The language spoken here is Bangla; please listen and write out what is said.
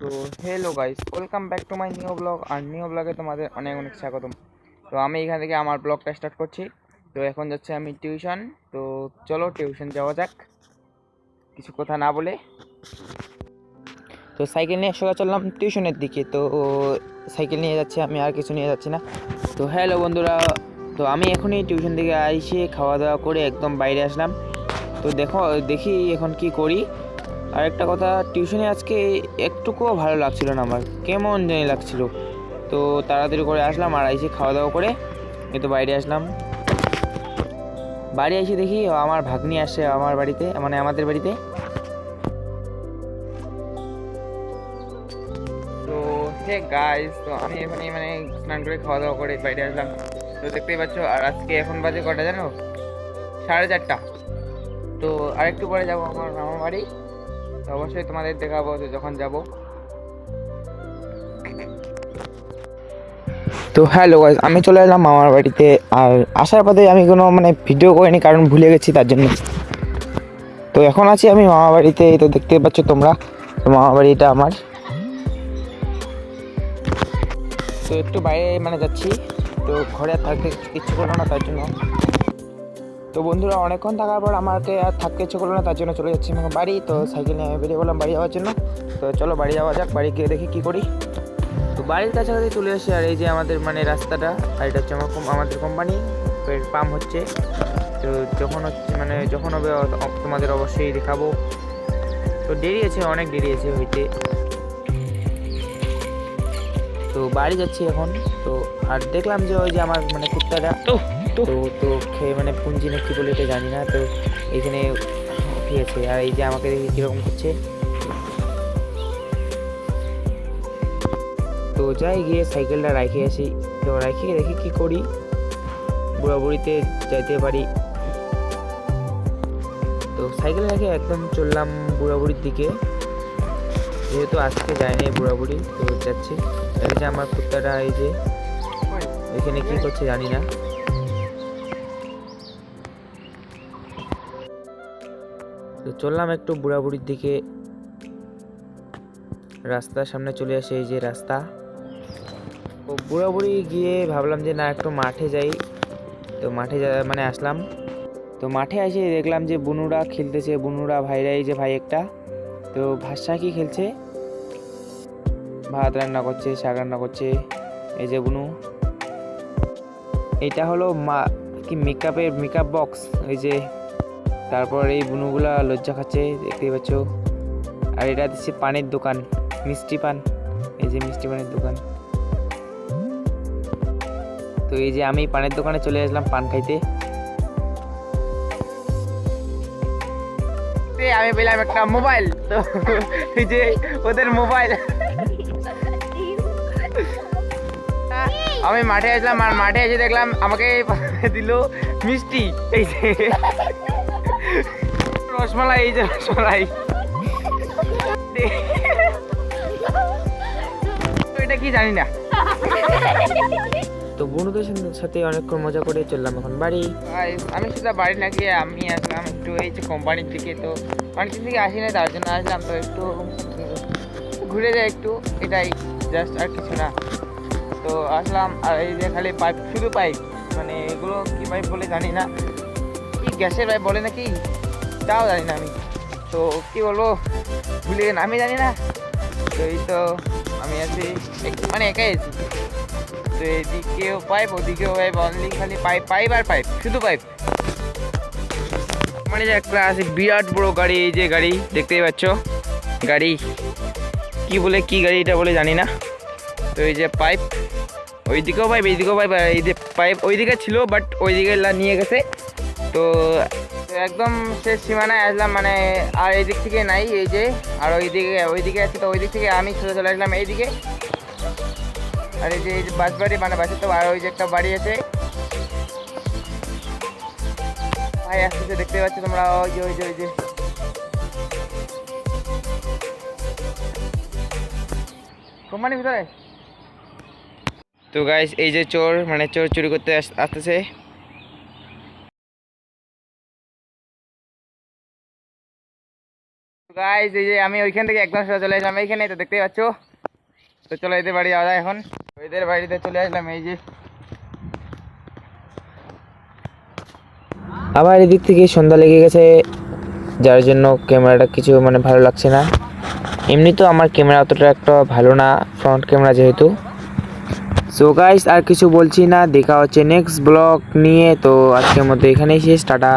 তো hello guys welcome back to my new blog R new ব্লগে তোমাদের অনেক অনেক স্বাগতম। তো আমি এখান থেকে আমার ব্লগটা স্টার্ট করছি। তো এখন যাচ্ছে আমি টিউশন তো চলো টিউশন যাওয়া যাক। কিছু কথা না বলে। তো সাইকেল নিয়ে সোজা চললাম টিউশনের দিকে। তো সাইকেল নিয়ে যাচ্ছি আমি, আর কিছু নিয়ে যাচ্ছি না। তো হ্যালো বন্ধুরা, তো আমি এখনই টিউশন থেকে আইসে, খাওয়া দাওয়া করে একদম বাইরে আসলাম। তো দেখো, দেখি এখন কি করি। আর একটা কথা টিউশনে আজকে একটুকুও ভালো লাগছিল না আমার। কেমন জানি লাগছিল। তো তাড়াতাড়ি করে আসলাম, আর এসে খাওয়া দাওয়া করে এই তো বাইরে আসলাম। বাড়ি এসে দেখি আমার ভাগ্নি আসছে আমার বাড়িতে মানে আমাদের বাড়িতে। তো হে গাইস তো আমি এখানে মানে স্নান করে খাওয়া দাওয়া করে বাইরে আসলাম। তো দেখতেই পাচ্ছ, আর আজকে এখন বাজে কটা জানো? সাড়ে চারটা। তো আরেকটু পরে যাব আমার মামার বাড়ি। অবশ্যই তোমাদের দেখাবো যখন যাব। তো হ্যালো গাইস আমি চলে এলাম মামার বাড়িতে। আর আসার পথে আমি কোনো মানে ভিডিও করিনি, কারণ ভুলে গেছি, তার জন্য। তো এখন আছি আমি মামা বাড়িতে তো দেখতে পাচ্ছ তোমরা। তো মামা বাড়িটা আমার। তো একটু বাইরে মানে যাচ্ছি। তো ঘরে থাকতে ইচ্ছে করল না, তার জন্য। তো বন্ধুরা অনেকক্ষণ থাকার পর আমাকে আর থাকতে ইচ্ছে করল না, তার জন্য চলে যাচ্ছি আমার বাড়ি। তো সাইকেল নিয়ে বেরিয়ে বললাম বাড়ি যাওয়ার জন্য। তো চলো বাড়ি যাওয়া যাক, বাড়ি গিয়ে দেখি কী করি। তো বাড়ির কাছাকাছি চলে এসে আর এই যে আমাদের মানে রাস্তাটা, আর এটা হচ্ছে আমার আমাদের কোম্পানি পাম্প হচ্ছে। তো যখন হচ্ছে মানে যখন হবে তোমাদের অবশ্যই দেখাবো। তো দেরি আছে, অনেক দেরি আছে হইতে। তো বাড়ি যাচ্ছি এখন। তো আর দেখলাম যে ওই যে আমার মানে কুত্তাটা তো তো। খেয়ে মানে পুঞ্জি না কি বলে এটা জানি না তো এখানে উঠিয়েছে আর এই যে আমাকে দেখি কীরকম করছে। তো যাই গিয়ে সাইকেলটা রাখে আসি। তো রাখে দেখি কি করি। বুড়াবুড়িতে যাইতে পারি। তো সাইকেল রেখে একদম চললাম বুড়াবুড়ির দিকে। যেহেতু আজকে যায়নি বুড়াবুড়ি, তো যাচ্ছি। এই যে আমার কুত্তাটা, এই যে। এখানে কি করছে জানি না। তো চললাম একটু বুড়াবুড়ির দিকে। রাস্তার সামনে চলে আসে এই যে রাস্তা। তো বুড়াবুড়ি গিয়ে ভাবলাম যে, না, একটু মাঠে যাই। তো মাঠে মানে আসলাম। তো মাঠে এসে দেখলাম যে, বুনুরা খেলতেছে। বুনুরা ভাইরা, এই যে ভাই একটা। তো ভাষা কি খেলছে? ভাত রান্না করছে, শাক রান্না করছে, এই যে বুনু। এটা হলো মা, কি মেকআপের মেকআপ বক্স এই যে। তারপর এই বুনুগুলা লজ্জা খাচ্ছে, দেখতেই পাচ্ছ। আর এটা দিচ্ছে পানের দোকান, মিষ্টি পান, এই যে মিষ্টি পানের দোকান। তো এই যে আমি পানের দোকানে চলে আসলাম পান খাইতে। আমি পেলাম একটা মোবাইল তো এই যে ওদের মোবাইল। আমি মাঠে আসলাম আর মাঠে এসে দেখলাম আমাকে দিল মিষ্টি এই যে। রসমালাই এই যে রসমালাই। এটা কি জানি না। তো বন্ধুদের সাথে- সাথে অনেকক্ষণ মজা করে চললাম এখন বাড়ি। আমি সেটা বাড়ি না গিয়ে আমি আসলাম একটু এই যে কোম্পানির থেকে, তো কোম্পানির থেকে আসি না তার জন্য আসলাম। তো একটু ঘুরে যাই একটু, এটাই জাস্ট আর কিছু না। তো আসলাম, আর এই যে খালি পাইপ শুধু পাইপ মানে এগুলো কী পাইপ বলে জানি না। কি গ্যাসের পাইপ বলে নাকি? তাও জানি না আমি। তো কী বলব, ভুলে আমি জানি না। তো এই তো আমি আছি মানে একাই আছি। তো এদিকেও পাইপ ওদিকেও পাইপ অনলি খালি পাইপ পাইপ আর পাইপ শুধু পাইপ মানে যে একটা আছে বিরাট বড় গাড়ি, এই যে গাড়ি, দেখতেই পাচ্ছ? গাড়ি, কি বলে, কি গাড়ি এটা বলে জানি না। তো এই যে পাইপ ওইদিকেও পাইপ এইদিকেও পাইপ এই যে পাইপ ওইদিকে ছিল বাট ওইদিকে নিয়ে গেছে। তো একদম শেষ সীমানায় আসলাম মানে আর এই দিক থেকে নাই, এই যে, আর ওইদিকে ওইদিকে আছে, তো ওই দিক থেকে আমি সোজা চলে আসলাম এইদিকে। আর এই যে এই যে বাস বাড়ি মানে বাসে তো আর ওই যে একটা বাড়ি আছে ভাই আসতেছে দেখতে পাচ্ছ তোমরা ওই যে ওই যে ওই যে। কোম্পানির ভিতরে? তো গাইস এই যে চোর মানে চোর চুরি করতে আসতেছে। গাইজ এই যে আমি ওইখান থেকে একদম সোজা চলে আসলাম। এইখানে তো দেখতেই পাচ্ছ। তো চলো এদের বাড়ি যাওয়া এখন। এদের বাড়িতে চলে আসলাম এই যে। আবার এদিক থেকে সন্ধ্যা লেগে গেছে, যার জন্য ক্যামেরাটা কিছু মানে ভালো লাগছে না। এমনি তো আমার ক্যামেরা অতটা একটা ভালো না ফ্রন্ট ক্যামেরা যেহেতু। সো গাইস আর কিছু বলছি না, দেখা হচ্ছে নেক্সট ব্লগ নিয়ে। তো আজকের মতো এখানেই শেষ, টাটা।